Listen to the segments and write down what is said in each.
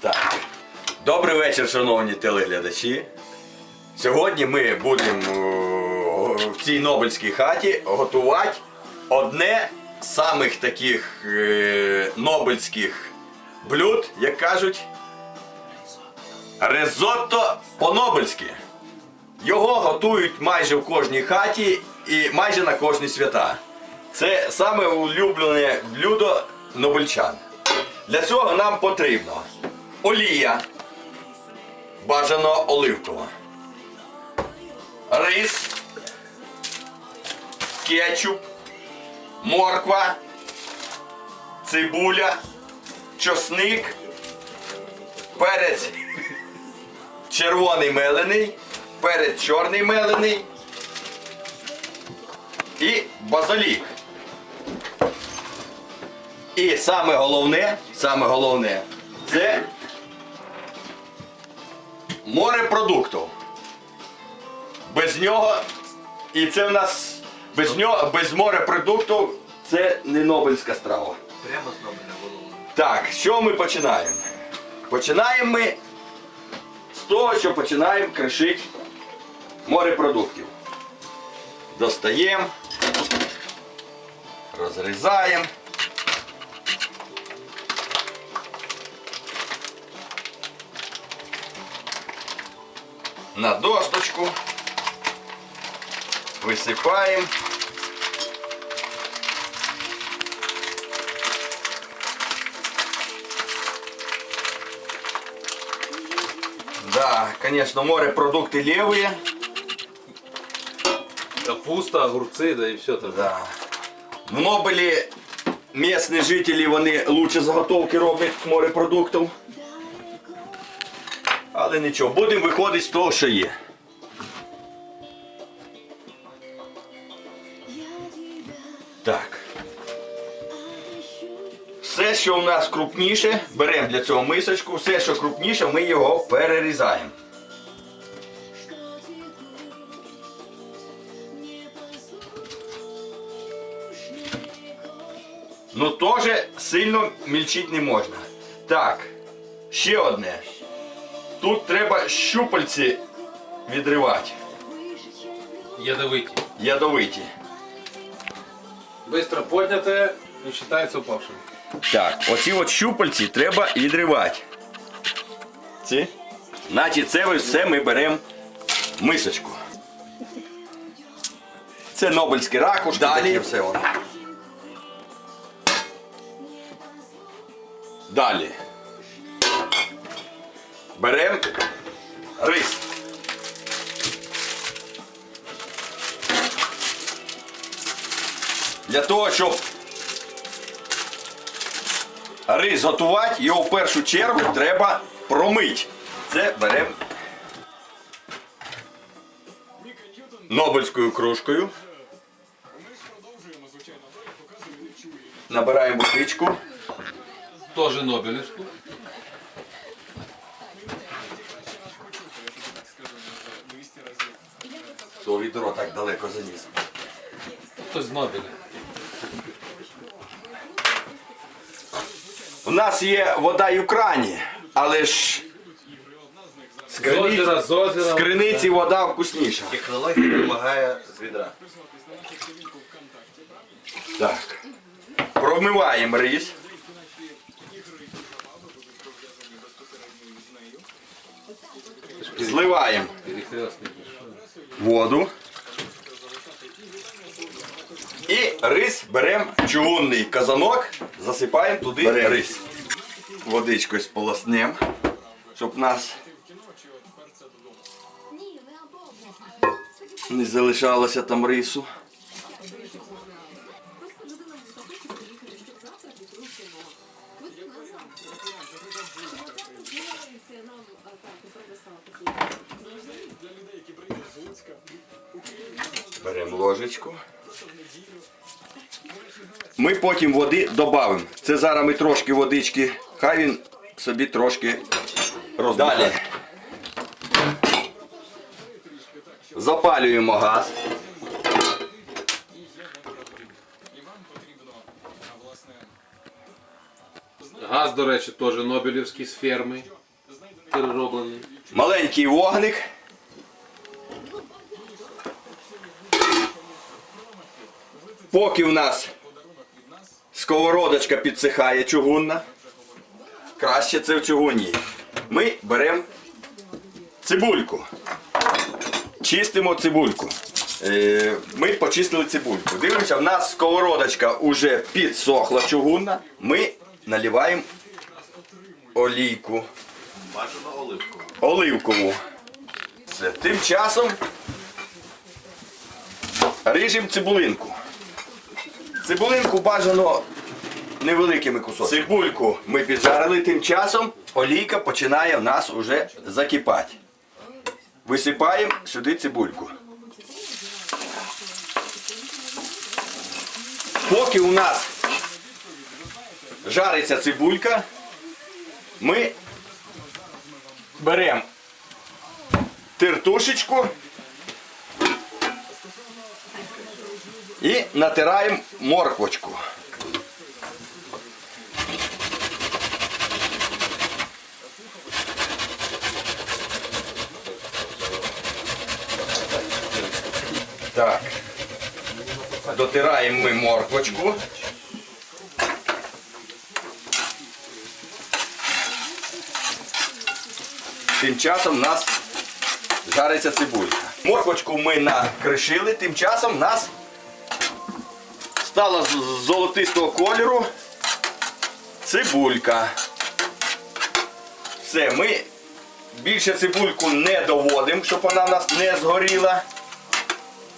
Так. Добрий вечір, шановні телеглядачі. Сьогодні ми будемо е, в цій Нобельській хаті готувати одне з самих таких е, нобельських блюд, як кажуть, ризотто по-нобельськи. Його готують майже в кожній хаті і майже на кожні свята. Це саме улюблене блюдо нобельчан. Для цього нам потрібно олія, бажано оливкова, рис, кетчуп, морква, цибуля, чосник, перець червоний мелений, перець чорний мелений і базилік. І саме головне, саме головне, це морепродуктів. Без нього, і це в нас без нього, без морепродуктів це не Нобельська страва. Прямо з Нобеля голову. Так, що ми починаємо? Починаємо ми з того, що починаємо кришити морепродуктів. Достаємо, розрізаємо. На досточку. Висипаємо. Да, конечно, морепродукты левые. Капуста, огурці, да і все там. Да. В Нобелі місні жителі вони лучше заготовки роблять морепродуктів. Але нічого, будемо виходити з того, що є. Так. Все, що у нас крупніше, беремо для цього мисочку, все, що крупніше, ми його перерізаємо. Ну теж сильно мільчити не можна. Так, ще одне. Тут треба щупальці відривати. Ядовиті. Ядовиті. Быстро подняте і вважається упавшим. Так, оці от щупальці треба відривати. Ці? Значить, це все ми беремо мисочку. Це Нобельські ракушки, Далі. все воно. Далі. Беремо рис. Для того, щоб рис готувати, його в першу чергу треба промити. Це беремо Нобельською кружкою. Набираємо водичку. Тоже Нобелівську. Відро так далеко заніс. Хтось з Нобеля. У нас є вода і в крані, але ж з З криниці, озера, з озера. з криниці вода вкусніша. Технологія допомагає з відра. Так. Промиваємо рис. Зливаємо. Воду. І рис беремо чугунний казанок, засипаємо туди рис. Водичкою сполоснемо, щоб нас не залишалося там рису. Беремо ложечку. Ми потім води додамо. Це зараз ми трошки водички, хай він собі трошки роздалі. Запалюємо газ. Газ, до речі, теж Нобелівський з ферми. Перероблений. Маленький вогник. Поки в нас сковородочка підсихає чугунна, краще це в чугунній. Ми беремо цибульку. Чистимо цибульку. Е, Ми почистили цибульку. Дивимося, в нас сковородочка вже підсохла чугунна. Ми наливаємо олійку Бажано оливкову. Все. Тим часом ріжемо цибулинку. Цибулинку бажано невеликими кусочками. Цибульку ми піджарили, тим часом олійка починає в нас уже закипати. Висипаємо сюди цибульку. Поки у нас жариться цибулька, ми беремо тертушечку і натираємо морквочку. Так. Дотираємо ми морквочку. Тим часом у нас жариться цибулька. Морквочку ми накришили, тим часом у нас стала золотистого кольору цибулька. Все, ми більше цибульку не доводимо, щоб вона в нас не згоріла.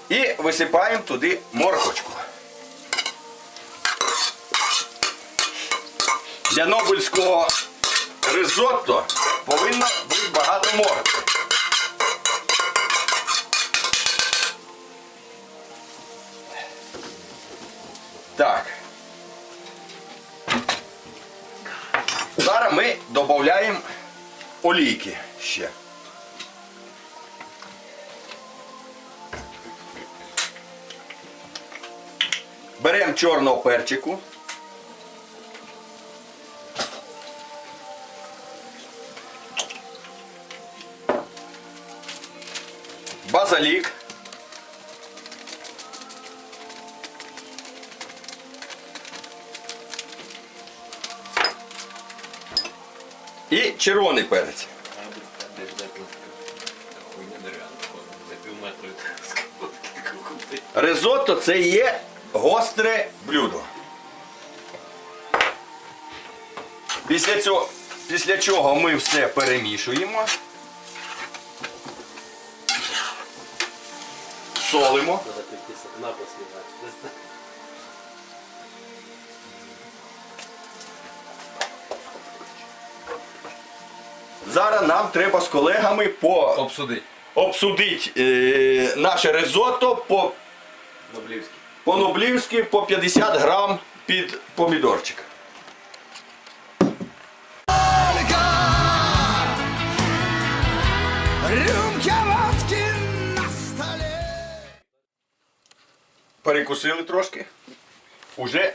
І висипаємо туди морквочку. Для нобельського ризотто повинно бути багато моркви. Додаємо олійки ще. Беремо чорного перчику. Червоний перець. Ризотто це є гостре блюдо. Після цього, після чого ми все перемішуємо. Солимо. Зараз нам треба з колегами по Обсудить. обсудити е, наше ризотто по, Ноблівський. по нублівськи по 50 грам під помідорчик. Перекусили трошки. Уже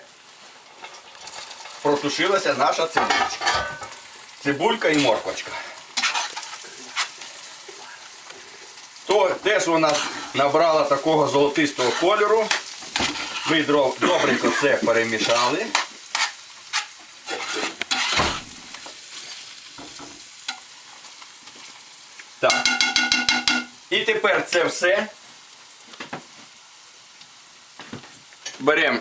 протушилася наша цибулька. Цибулька і морквочка. То теж вона набрала такого золотистого кольору. Ми добренько це перемішали. Так. І тепер це все. Беремо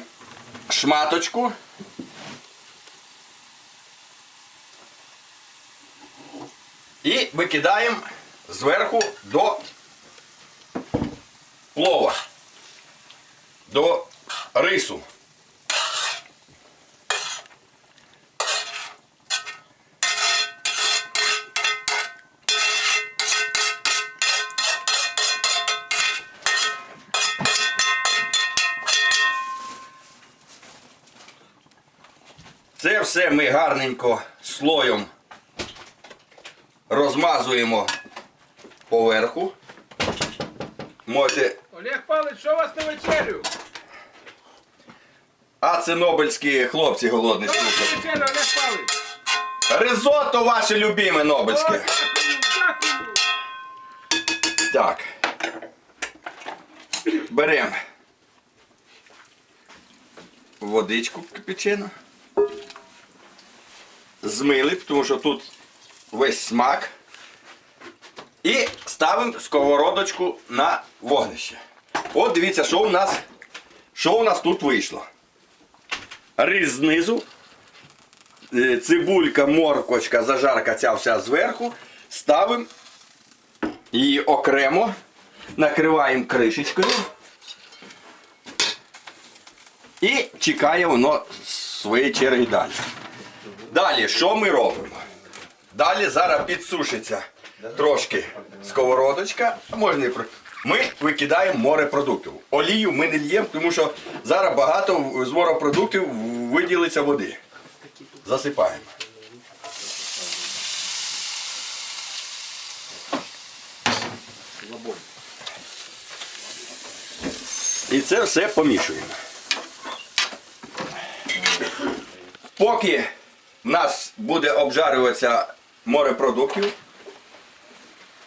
шматочку. І викидаємо зверху до плова, до рису. Це все ми гарненько слоєм розмазуємо поверху. Можете. Олег Павлович, що у вас на вечерю? А це нобельські хлопці голодні Що у вас слухають. на вечерю, Олег Павлович? Ризотто ваше любиме нобельське. дякую. Так. Беремо водичку кипячену. Змили, тому що тут весь смак. І ставимо сковородочку на вогнище. От дивіться, що у нас, що у нас тут вийшло. Рис знизу, е, цибулька, моркочка, зажарка ця вся зверху. Ставимо її окремо, накриваємо кришечкою. І чекає воно своєї черги далі. Далі, що ми робимо? Далі зараз підсушиться трошки сковородочка, а можна. Ми викидаємо морепродуктів. Олію ми не л'ємо, тому що зараз багато з морепродуктів виділиться води. Засипаємо. І це все помішуємо. Поки в нас буде обжарюватися морепродуктів,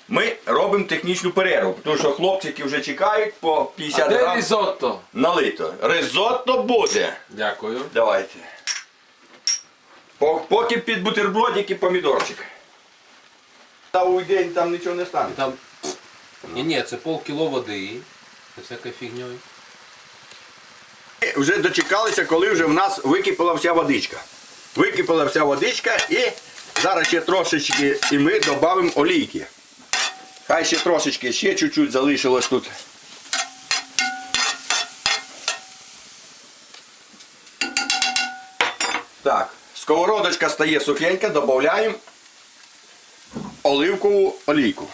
ми робимо технічну перерву, тому що хлопчики вже чекають по 50 А де грам різотто? налито. Ризотто буде. Дякую. Давайте. По- Поки під бутербродик і помідорчик. Та у день там нічого не стане. Там... Ні, ні, це полкіло води. Це всякою фігньою. Ми Вже дочекалися, коли вже в нас википала вся водичка. Википала вся водичка і зараз ще трошечки і ми додамо олійки. Хай ще трошечки, ще чуть-чуть залишилось тут. Так, сковородочка стає сухенька, додаємо оливкову олійку.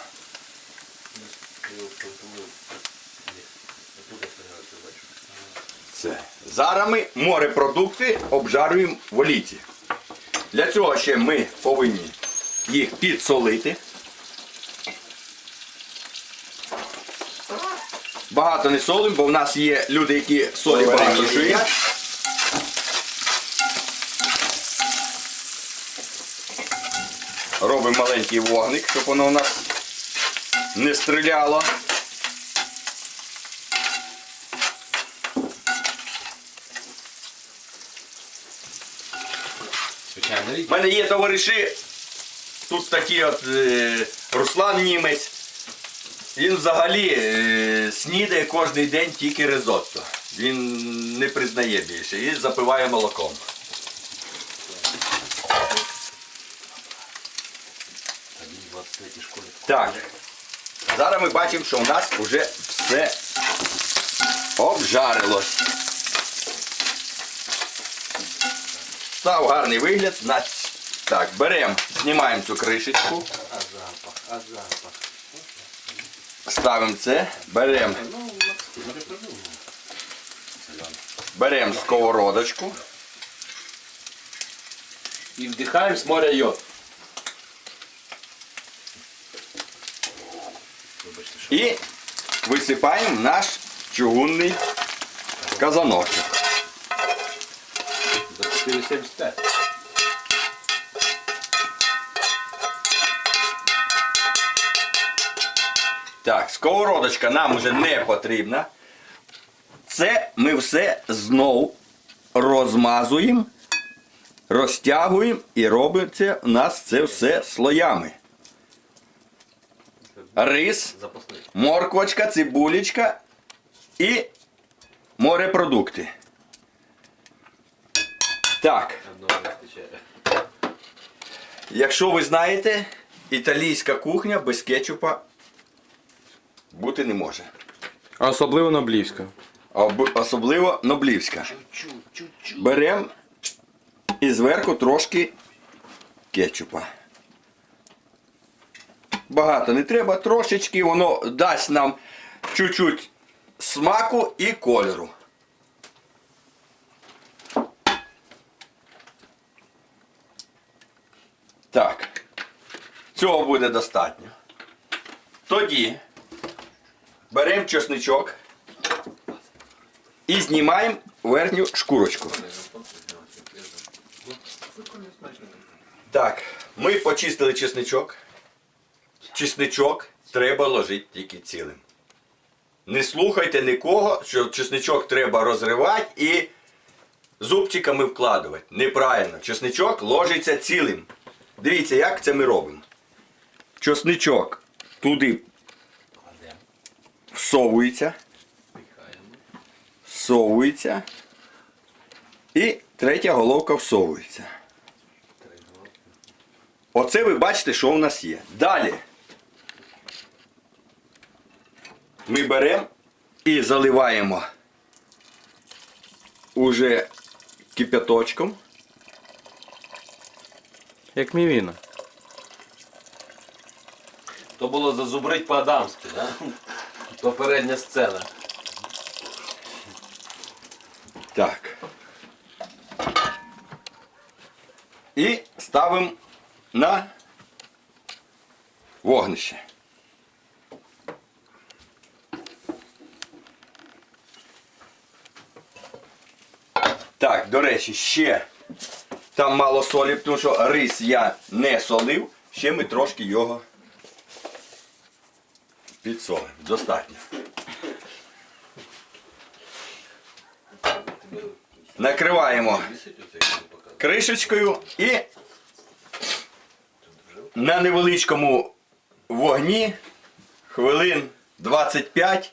Це. Зараз ми морепродукти обжарюємо в олійці. Для цього ще ми повинні їх підсолити. Багато не солимо, бо в нас є люди, які солі багато перемішують. Робимо маленький вогник, щоб воно у нас не стріляло. У мене є товариші, тут такі от е, Руслан Німець. Він взагалі е, снідає кожен день тільки ризотто. Він не признає більше і запиває молоком. Так. Зараз ми бачимо, що у нас вже все обжарилось. Став гарний вигляд. Значить, Так, беремо, знімаємо цю кришечку. Ставимо це, беремо. Беремо сковородочку. І вдихаємо з моря йод. І висипаємо в наш чугунний казаночок. За 4,75. Так, сковородочка нам вже не потрібна. Це ми все знов розмазуємо, розтягуємо і робиться у нас це все слоями. Рис, морквочка, цибулечка і морепродукти. Так. Якщо ви знаєте, італійська кухня без кетчупа бути не може. А особливо Ноблівська. Об- особливо ноблівська. Беремо і зверху трошки кетчупа. Багато не треба, трошечки воно дасть нам чуть-чуть смаку і кольору. Так. Цього буде достатньо. Тоді беремо чесничок і знімаємо верхню шкурочку. Так, ми почистили чесничок. Чесничок треба ложити тільки цілим. Не слухайте нікого, що чесничок треба розривати і зубчиками вкладувати. Неправильно. Чесничок ложиться цілим. Дивіться, як це ми робимо. Чесничок туди всовується. Всовується. І третя головка всовується. Оце ви бачите, що у нас є. Далі. Ми беремо і заливаємо уже кипяточком. Як мівіна. То було зазубрить по-адамськи, да? Попередня сцена. Так. І ставимо на вогнище. Так, до речі, ще там мало солі, тому що рис я не солив, ще ми трошки його підсолимо. Достатньо. Накриваємо кришечкою і на невеличкому вогні хвилин 25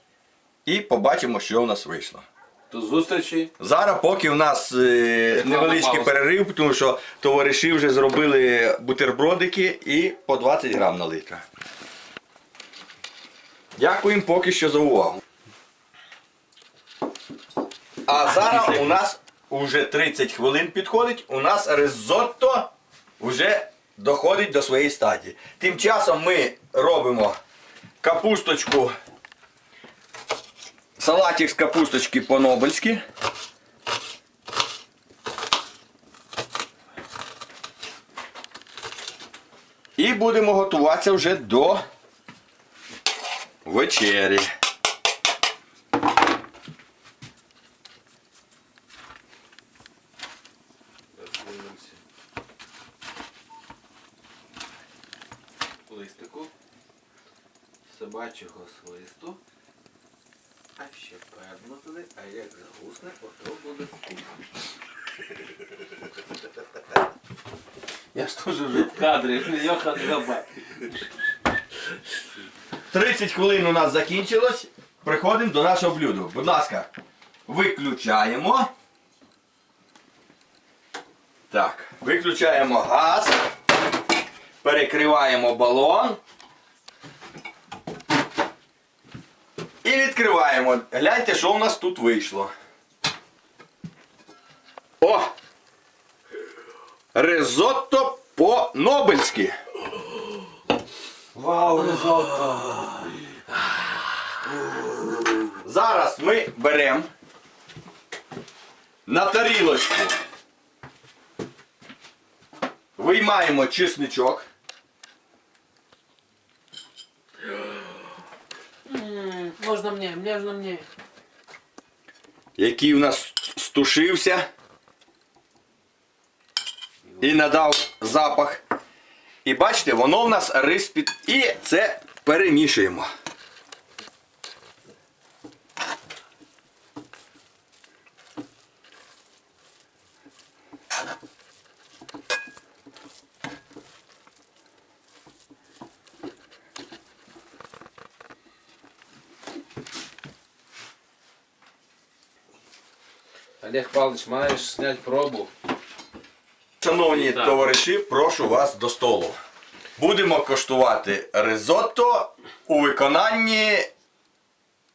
і побачимо, що у нас вийшло. До зустрічі. Зараз, поки у нас е, невеличкий перерив, тому що товариші вже зробили бутербродики і по 20 грам на литра. Дякуємо поки що за увагу. А зараз у нас вже 30 хвилин підходить, у нас ризотто вже доходить до своєї стадії. Тим часом ми робимо капусточку, салатик з капусточки по-нобельськи. І будемо готуватися вже до вечері. Листику. Собачого свисту. А ще певно туди, а як загусне, ото буде вкусно. Я ж теж вже в кадрі, Йохан Габай. 30 хвилин у нас закінчилось. Приходимо до нашого блюда. Будь ласка, виключаємо. Так, виключаємо газ. Перекриваємо балон. І відкриваємо. Гляньте, що у нас тут вийшло. О! Ризотто по-нобельськи. Вау, ризотто! Зараз ми беремо на тарілочку. Виймаємо чесничок. Можно мне, можно мне. який у нас стушився і надав запах. І бачите, воно в нас рис під... І це перемішуємо. Олег Павлович, маєш зняти пробу. Шановні Так. товариші, прошу вас до столу. Будемо коштувати ризотто у виконанні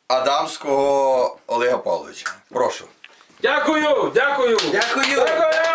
Адамського Олега Павловича. Прошу. Дякую, дякую. Дякую. Дякую.